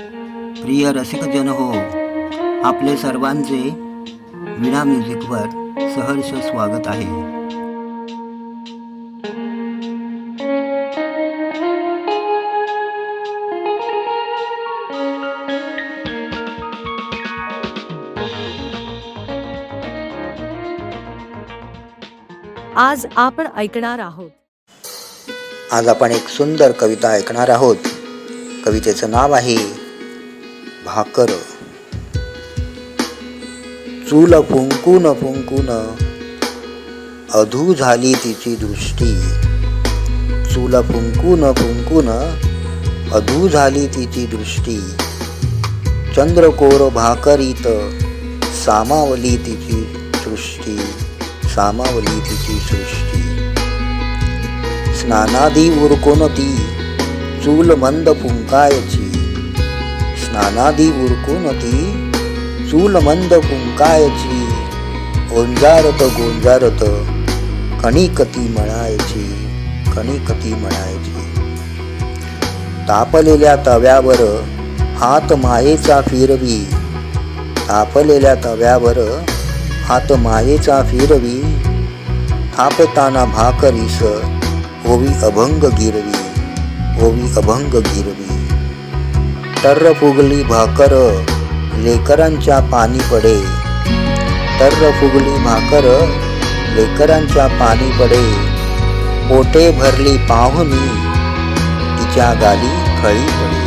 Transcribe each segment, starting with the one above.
प्रिय रसिकजन हो आपले सर्वांचे विणा म्युझिकवर सहर्ष स्वागत आहे. आज आपण ऐकणार आहोत. आज आपण एक सुंदर कविता ऐकणार आहोत. कवितेचं नाव आहे भाकर. चूल फुंकून फुंकून अधू झाली तिची दृष्टी. चूल फुंकून फुंकून अधू झाली तिची दृष्टी. चंद्रकोर भाकरीत सामावली तिची सृष्टी. सामावली तिची सृष्टी. स्नानादी उरकोन ती चूल मंद फुंकायची. नानादी उरकुनती चूल मंद कुंकायची ओंजारत गोंजारत कणिकती म्हणायची कणिकती म्हणायची. तापलेल्या तव्यावर हात मायेचा फिरवी तापलेल्या तव्यावर हात मायेचा फिरवी थापताना भाकरीस ओवी अभंग गिरवी ओवी अभंग गिरवी. टर्र फुगली भाकर लेकरांच्या पाणी पडे. टर्र फुगली भाकर लेकरांच्या पाणी पडे. पोटे भरली पाहुणी तिच्या गाली खळी पडे.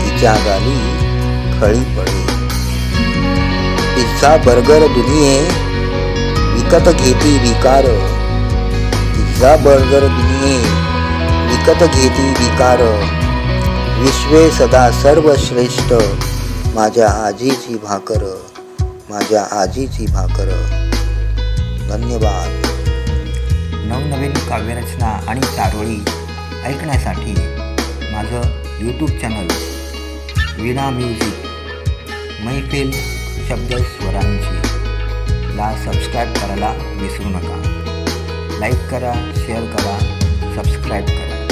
तिच्या गाली खळी पडे. पिझ्झा बर्गर दुनिये विकत घेती विकार. पिझ्झा बर्गर दुनिये विकत घेती विकार. विश्वे सदा सर्वश्रेष्ठ. माझ्या आजीची भाकर माझ्या आजीची भाकर. धन्यवाद. नवनवीन काव्यरचना आणि चारोळी ऐकण्यासाठी माझं यूट्यूब चॅनल विणा म्युझिक मैफिल शब्द स्वरांची. ला सबस्क्राईब करायला विसरू नका. लाईक करा शेअर करा सबस्क्राईब करा.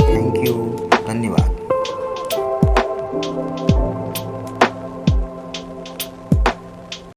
थँक्यू धन्यवाद